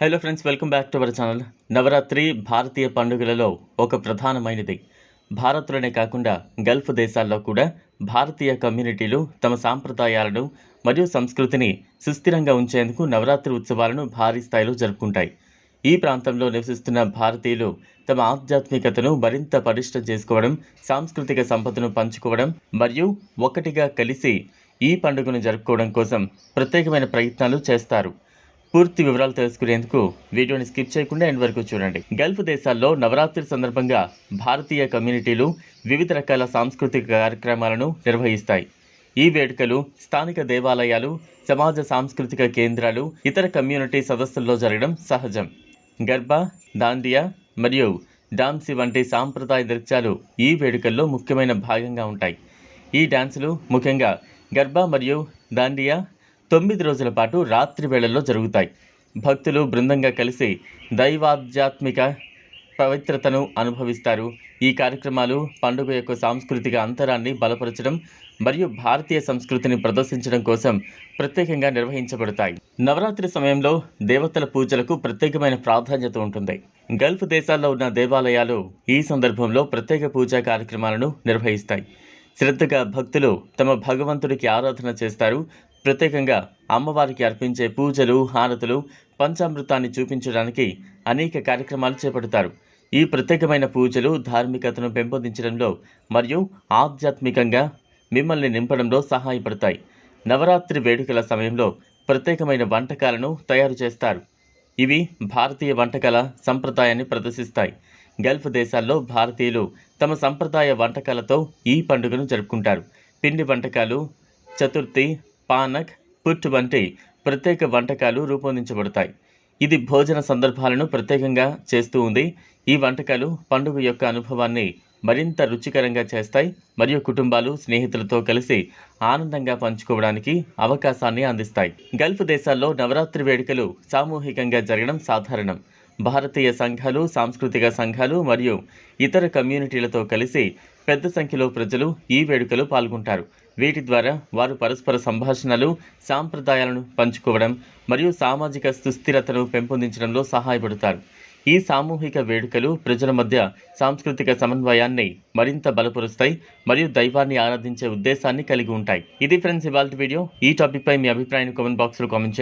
Hello friends welcome back to our channel Navratri భారతీయ పండుగలలో ఒక ప్రధానమైనది భారత్లోనే కాకుండా గల్ఫ్ దేశాల్లో కూడా భారతీయ కమ్యూనిటీలు తమ సాంప్రదాయాలను మరియు సంస్కృతిని సుస్థిరంగా ఉంచేందుకు నవరాత్రి ఉత్సవాలను భారీ స్థాయిలో జరుపుకుంటాయి ఈ ప్రాంతంలో నివసిస్తున్న భారతీయులు తమ ఆధ్యాత్మికతను మరింత పటిష్టం చేసుకోవడం సాంస్కృతిక సంపదను పంచుకోవడం మరియు ఒక్కటిగా కలిసి ఈ పండుగను జరుపుకోవడం కోసం ప్రత్యేకమైన ప్రయత్నాలు చేస్తారు పూర్తి వివరాలు తెలుసుకునేందుకు వీడియోని స్కిప్ చేయకుండా ఎండ్ వరకు చూడండి. గల్ఫ్ దేశాల్లో నవరాత్రి సందర్భంగా భారతీయ కమ్యూనిటీలు వివిధ రకాల సాంస్కృతిక కార్యక్రమాలను నిర్వహిస్తాయి. ఈ వేడుకలు స్థానిక దేవాలయాలు సమాజ సాంస్కృతిక కేంద్రాలు ఇతర కమ్యూనిటీ సదస్సుల్లో జరగడం సహజం. గర్బా దాండియా మరియు డాన్సీ వంటి సాంప్రదాయ నృత్యాలు ఈ వేడుకల్లో ముఖ్యమైన భాగంగా ఉంటాయి. ఈ డాన్సులు ముఖ్యంగా గర్బా మరియు దాండియా తొమ్మిది రోజుల పాటు రాత్రి వేళల్లో జరుగుతాయి. భక్తులు బృందంగా కలిసి దైవాధ్యాత్మిక పవిత్రతను అనుభవిస్తారు. ఈ కార్యక్రమాలు పండుగ యొక్క సాంస్కృతిక అంతరాన్ని బలపరచడం మరియు భారతీయ సంస్కృతిని ప్రదర్శించడం కోసం ప్రత్యేకంగా నిర్వహించబడతాయి. నవరాత్రి సమయంలో దేవతల పూజలకు ప్రత్యేకమైన ప్రాధాన్యత ఉంటుంది. గల్ఫ్ దేశాల్లో ఉన్న దేవాలయాలు ఈ సందర్భంలో ప్రత్యేక పూజా కార్యక్రమాలను నిర్వహిస్తాయి. శ్రద్ధగా భక్తులు తమ భగవంతుడికి ఆరాధన చేస్తారు. ప్రత్యేకంగా అమ్మవారికి అర్పించే పూజలు హారతులు పంచామృతాన్ని చూపించడానికి అనేక కార్యక్రమాలు చేపడతారు. ఈ ప్రత్యేకమైన పూజలు ధార్మికతను పెంపొందించడంలో మరియు ఆధ్యాత్మికంగా మిమ్మల్ని నింపడంలో సహాయపడతాయి. నవరాత్రి వేడుకల సమయంలో ప్రత్యేకమైన వంటకాలను తయారు చేస్తారు. ఇవి భారతీయ వంటకాల సంప్రదాయాన్ని ప్రదర్శిస్తాయి. గల్ఫ్ దేశాల్లో భారతీయులు తమ సంప్రదాయ వంటకాలతో ఈ పండుగను జరుపుకుంటారు. పిండి వంటకాలు చతుర్థి పానక్ పుట్ వంటి ప్రత్యేక వంటకాలు రూపొందించబడతాయి. ఇది భోజన సందర్భాలను ప్రత్యేకంగా చేస్తూ ఉంది. ఈ వంటకాలు పండుగ యొక్క అనుభవాన్ని మరింత రుచికరంగా చేస్తాయి మరియు కుటుంబాలు స్నేహితులతో కలిసి ఆనందంగా పంచుకోవడానికి అవకాశాన్ని అందిస్తాయి. గల్ఫ్ దేశాల్లో నవరాత్రి వేడుకలు సామూహికంగా జరగడం సాధారణం. భారతీయ సంఘాలు సాంస్కృతిక సంఘాలు మరియు ఇతర కమ్యూనిటీలతో కలిసి పెద్ద సంఖ్యలో ప్రజలు ఈ వేడుకలు పాల్గొంటారు. వీటి ద్వారా వారు పరస్పర సంభాషణలు సాంప్రదాయాలను పంచుకోవడం మరియు సామాజిక సుస్థిరతను పెంపొందించడంలో సహాయపడతారు. ఈ సామూహిక వేడుకలు ప్రజల మధ్య సాంస్కృతిక సమన్వయాన్ని మరింత బలపరుస్తాయి మరియు దైవాన్ని ఆరాధించే ఉద్దేశాన్ని కలిగి ఉంటాయి. ఇది ఫ్రెండ్స్ ఇవాళ వీడియో. ఈ టాపిక్పై మీ అభిప్రాయాన్ని కామెంట్ బాక్స్లో కామెంట్